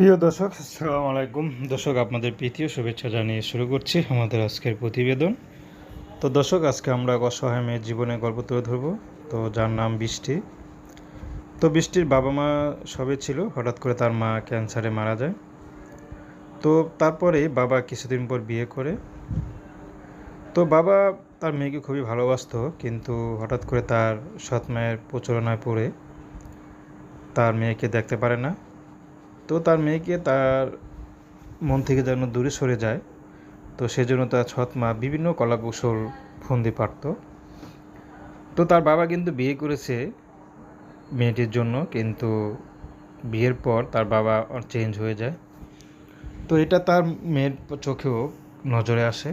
প্রিয় দর্শক, আসসালামু আলাইকুম। দর্শক, আপনাদের প্রীতীয় শুভেচ্ছা জানিয়ে শুরু করছি আমাদের আজকের প্রতিবেদন। তো দর্শক, আজকে আমরা অসহায় মেয়ের জীবনে গল্প তুলে ধরবো। তো যার নাম বৃষ্টি। তো বৃষ্টির বাবা মা সবে ছিল, হঠাৎ করে তার মা ক্যান্সারে মারা যায়। তো তারপরে বাবা কিছুদিন পর বিয়ে করে। তো বাবা তার মেয়েকে খুবই ভালোবাসতো, কিন্তু হঠাৎ করে তার সৎ মায়ের প্রচলনায় পড়ে। তার মেয়েকে দেখতে পারে না। তো তার মেয়েকে তার মন থেকে যেন দূরে সরে যায়। তো সেজন্য তার সৎ মা বিভিন্ন কলাকৌশল ফন্দি পারত। তো তার বাবা কিন্তু বিয়ে করেছে মেয়েটির জন্য, কিন্তু বিয়ের পর তার বাবা চেঞ্জ হয়ে যায়। তো এটা তার মেয়ের চোখেও নজরে আসে।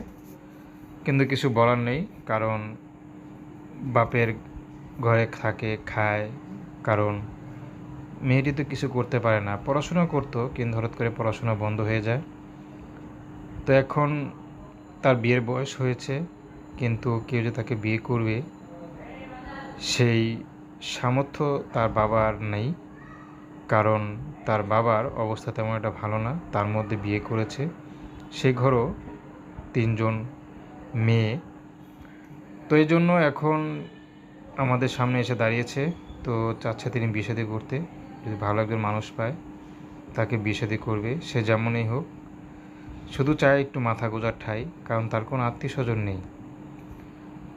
কিন্তু কিছু বলার নেই, কারণ বাপের ঘরে থাকে, খায়, কারণ মেয়েটি তো কিছু করতে পারে না। পড়াশোনা করতো, কিন্তু হঠাৎ করে পড়াশোনা বন্ধ হয়ে যায়। তো এখন তার বিয়ের বয়স হয়েছে, কিন্তু কেউ যে তাকে বিয়ে করবে, সেই সামর্থ্য তার বাবার নেই। কারণ তার বাবার অবস্থা তেমন একটা ভালো না, তার মধ্যে বিয়ে করেছে। সে ঘরও তিনজন মেয়ে। তো এই জন্য এখন আমাদের সামনে এসে দাঁড়িয়েছে। তো চাচ্ছে তিনি বিয়ে করতে। যদি ভালো একজন মানুষ পায়, তাকে বিয়ে করবে, সে যেমনই হোক। শুধু চায় একটু মাথা গোজার ঠাই, কারণ তার কোনো আত্মীয় স্বজন নেই।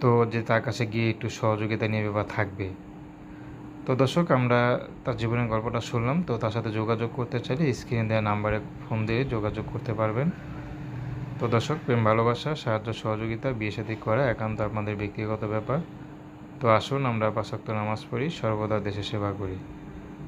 তো যে তার কাছে গিয়ে একটু সহযোগিতা নেবে বা থাকবে। তো দর্শক, আমরা তার জীবনের গল্পটা শুনলাম। তো তার সাথে যোগাযোগ করতে চাইলে স্ক্রিনে দেওয়া নাম্বারে ফোন দিয়ে যোগাযোগ করতে পারবেন। তো দর্শক, প্রেম, ভালোবাসা, সাহায্য, সহযোগিতা, বিয়ে সাথে করা একান্ত আপনাদের ব্যক্তিগত ব্যাপার। তো আসুন, আমরা পাশাক্ত নামাজ পড়ি, সর্বদা দেশে সেবা করি।